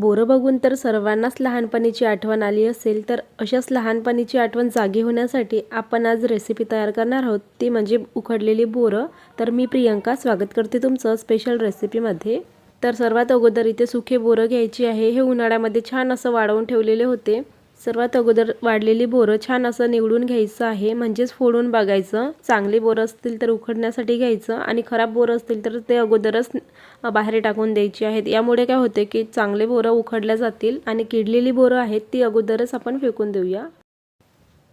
बोरं बघून तर सर्वांनाच लहानपणीची आठवण आली असेल तर अशाच लहानपणीची आठवण जागी होण्यासाठी आपण आज रेसिपी तयार करणार आहोत. ती म्हणजे उकडलेली बोरं. तर मी प्रियंका स्वागत करते तुमचं स्पेशल रेसिपीमध्ये तर सर्वात अगोदर इथे सुखे बोरं घ्यायची आहे. हे उन्हाळ्यामध्ये छान असं वाढवून ठेवलेले होते. सर्वात अगोदर वाढलेली बोरं छान असं निवडून घ्यायचं आहे. म्हणजेच फोडून बघायचं. चांगली बोरं असतील तर उखडण्यासाठी घ्यायचं आणि खराब बोरं असतील तर ते अगोदरच बाहेर टाकून द्यायची आहेत. यामुळे काय होते की चांगले बोरं उखडल्या जातील आणि किडलेली बोरं आहेत ती अगोदरच आपण फेकून देऊया.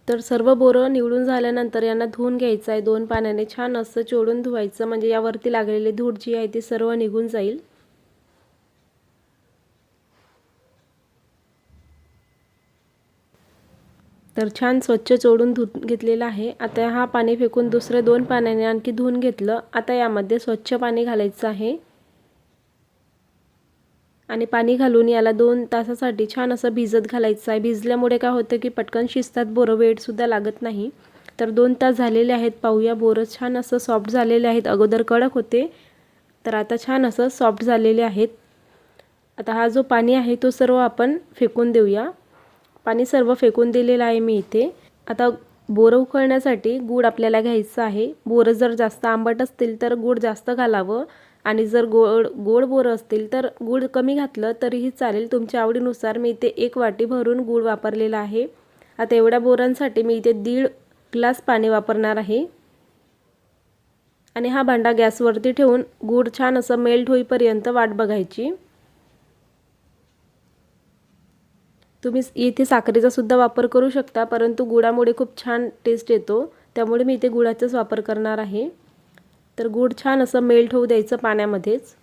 तर सर्व बोरं निवडून झाल्यानंतर यांना धुवून घ्यायचं आहे. दोन पाण्याने छान असं चोळून धुवायचं. म्हणजे यावरती लागलेली धूळ जी आहे ती सर्व निघून जाईल. तर छान स्वच्छ चोडून धु घेतलेलं आहे. आता हा पाणी फेकून दुसरे दोन पाण्याने आणखी धुवून घेतलं. आता यामध्ये स्वच्छ पाणी घालायचं आहे. आणि पाणी घालून याला दोन तासासाठी छान असं भिजत घालायचं आहे. भिजल्यामुळे काय होतं की पटकन शिजतात बोरं वेटसुद्धा लागत नाही. तर दोन तास झालेले आहेत पाहूया. बोरं छान असं सॉफ्ट झालेले आहेत. अगोदर कडक होते. तर आता छान असं सॉफ्ट झालेले आहेत. आता हा जो पाणी आहे तो सर्व आपण फेकून देऊया. पाणी सर्व फेकून दिलेलं आहे मी इथे. आता बोरं उकळण्यासाठी गूळ आपल्याला घ्यायचं आहे. बोरं जर जास्त आंबट असतील तर गूळ जास्त घालावं. आणि जर गोड गोड बोरं असतील तर गूळ कमी घातलं तरीही चालेल. तुमच्या आवडीनुसार मी इथे एक वाटी भरून गूळ वापरलेला आहे. आता एवढ्या बोरांसाठी मी इथे दीड ग्लास पाणी वापरणार आहे. आणि हा भांडा गॅसवरती ठेवून गूळ छान असं मेल्ट होईपर्यंत वाट बघायची. तुम्ही इथे साखरेचा सुद्धा वापर करू शकता परंतु गुळामुळे खूप छान टेस्ट येतो. त्यामुळे मी इथे गुळाचाच वापर करणार आहे. तर गूळ छान असं मेल्ट होऊ द्यायचं पाण्यामध्येच.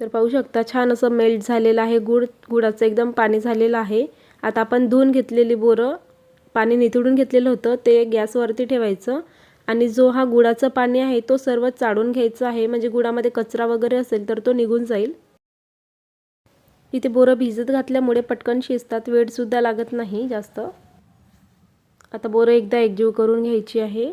तर पाहू शकता छान असं मेल्ट झालेलं आहे गुळ. गुळाचं एकदम पाणी झालेलं आहे. आता आपण धुवून घेतलेली बोरं पाणी निथळून घेतलेलं होतं ते गॅसवरती ठेवायचं. आणि जो हा गुळाचं पाणी आहे तो सर्व चाळून घ्यायचा आहे. म्हणजे गुळामध्ये कचरा वगैरे असेल तर तो निघून जाईल. इथे बोरं भिजत घातल्यामुळे पटकन शिजतात वेळसुद्धा लागत नाही जास्त. आता बोरं एकदा एकजीव करून घ्यायची आहे.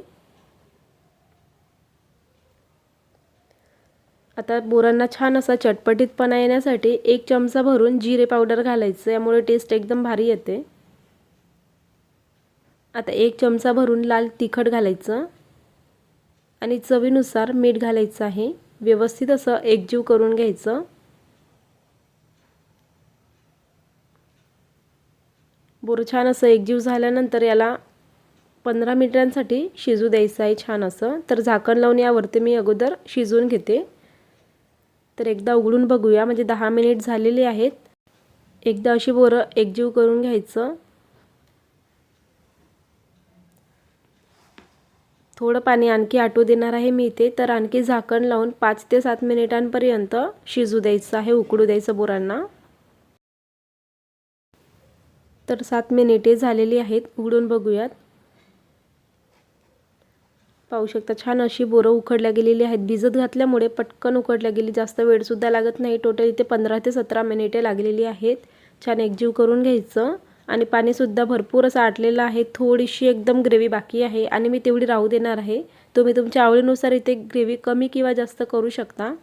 आता बोरांना छान असा चटपटीतपणा येण्यासाठी एक चमचा भरून जिरे पावडर घालायचं यामुळे टेस्ट एकदम भारी येते. आता एक चमचा भरून लाल तिखट घालायचं आणि चवीनुसार मीठ घालायचं आहे. व्यवस्थित असं एकजीव करून घ्यायचं. बोरं छान असं एकजीव झाल्यानंतर याला पंधरा मिनिटांसाठी शिजू द्यायचं आहे छान असं. तर झाकण लावून यावरती मी अगोदर शिजवून घेते. तर एकदा उघडून बघूया. म्हणजे दहा मिनिट झालेले आहेत. एकदा अशी बोरं एकजीव करून घ्यायचं. थोडं पाणी आणखी आटू देणार आहे मी इथे. तर आणखी झाकण लावून पाच ते सात मिनिटांपर्यंत शिजू द्यायचं आहे उकडू द्यायचं बोरांना. तर सात मिनिटे झालेली आहेत. उघडून बघूयात. पाहू शकता छान अशी बोरं उकडल्या गेलेली आहेत. भिजत घातल्यामुळे पटकन उकडल्या गेली. जास्त वेळसुद्धा लागत नाही. टोटल इथे पंधरा ते सतरा मिनिटे लागलेली आहेत. छान एकजीव करून घ्यायचं. आणि पाणीसुद्धा भरपूर असं आटलेलं आहे. थोडीशी एकदम ग्रेव्ही बाकी आहे. आणि मी तेवढी राहू देणार आहे. तुम्ही तुमच्या आवडीनुसार इथे ग्रेव्ही कमी किंवा जास्त करू शकता.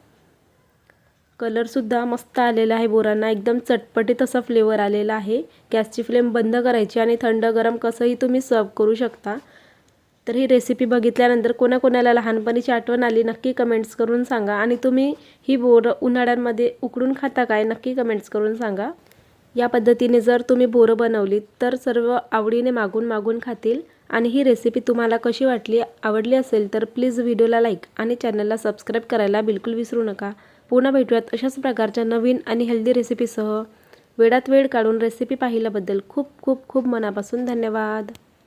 कलरसुद्धा मस्त आलेला आहे बोरांना. एकदम चटपटीत असा फ्लेवर आलेला आहे. गॅसची फ्लेम बंद करायची आणि थंड गरम कसंही तुम्ही सर्व करू शकता. तर ही रेसिपी बघितल्यानंतर कोणाकोणाला लहानपणीची आठवण आली नक्की कमेंट्स करून सांगा. आणि तुम्ही ही बोरं उन्हाळ्यांमध्ये उकडून खाता काय नक्की कमेंट्स करून सांगा. या पद्धतीने जर तुम्ही बोरं बनवलीत तर सर्व आवडीने मागून मागून खातील. आणि ही रेसिपी तुम्हाला कशी वाटली आवडली असेल तर प्लीज व्हिडिओला लाईक आणि चॅनलला सबस्क्राईब करायला बिलकुल विसरू नका. पुन्हा भेटूयात अशाच प्रकारच्या नवीन आणि हेल्दी रेसिपीसह वेळात वेळ काढून रेसिपी पाहिल्याबद्दल खूप खूप खूप मनापासून धन्यवाद.